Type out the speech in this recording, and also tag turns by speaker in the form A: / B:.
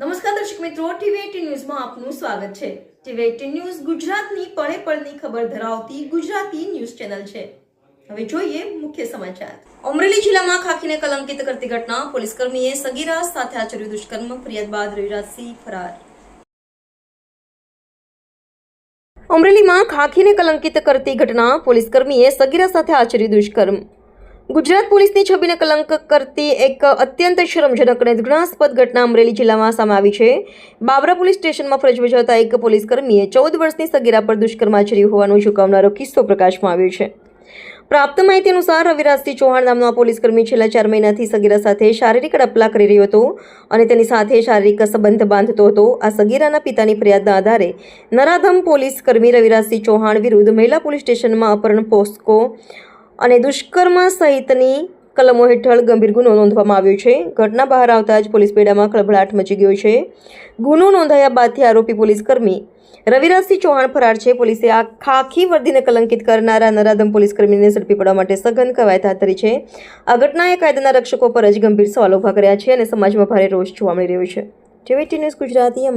A: નમસ્કાર દર્શક મિત્રો ટીવી ન્યૂઝમાં આપનું સ્વાગત છે. ટીવી ન્યૂઝ ગુજરાતની પળે પળની ખબર ધરાવતી ગુજરાતી ન્યૂઝ ચેનલ છે. હવે જોઈએ મુખ્ય સમાચાર. અમરેલી જિલ્લામાં ખાખીને કલંકિત કરતી ઘટના. પોલીસ કર્મીએ સગીરા સાથે આચર્યું દુષ્કર્મ. ફરિયાદ બાદ રવિરાજસિંહ ફરાર. અમરેલીમાં ખાખીને કલંકિત કરતી ઘટના. પોલીસ કર્મીએ સગીરા સાથે આચર્યું દુષ્કર્મ. ગુજરાત પોલીસની છબીને કલંક કરતી એક અત્યંત શરમજનક અને ઘૃણાસ્પદ ઘટના અમરેલી જિલ્લામાં સામે આવી છે. બાબરા પોલીસ સ્ટેશનમાં ફરજ બજાવતા એક પોલીસ કર્મીએ ચૌદ વર્ષની સગીરા પર દુષ્કર્મ આચર્યું હોવાનું ચૂકવનારો કિસ્સો પ્રકાશમાં આવ્યો છે. પ્રાપ્ત માહિતી અનુસાર રવિરાજસિંહ ચૌહાણ નામનો આ પોલીસ કર્મી છેલ્લા ચાર મહિનાથી સગીરા સાથે શારીરિક ડપલા કરી રહ્યો હતો અને તેની સાથે શારીરિક સંબંધ બાંધતો હતો. આ સગીરાના પિતાની ફરિયાદના આધારે નરાધમ પોલીસ કર્મી રવિરાજસિંહ ચૌહાણ વિરુદ્ધ મહિલા પોલીસ સ્ટેશનમાં અપહરણ, પોસ્કો અને દુષ્કર્મ સહિતની કલમો હેઠળ ગંભીર ગુનો નોંધવામાં આવ્યો છે. ઘટના બહાર આવતા જ પોલીસ બેડામાં ખળભળાટ મચી ગયો છે. ગુનો નોંધાયા બાદથી આરોપી પોલીસ કર્મી રવિરાજસિંહ ચૌહાણ ફરાર છે. પોલીસે આ ખાખી વર્દીને કલંકિત કરનારા નરાધમ પોલીસ કર્મીને ઝડપી પડવા માટે સઘન કવાયત હાથ ધરી છે. આ ઘટનાએ કાયદાના રક્ષકો પર જ ગંભીર સવાલો ઊભા કર્યા છે અને સમાજમાં ભારે રોષ જોવા મળી રહ્યો છે. TV news Gujarati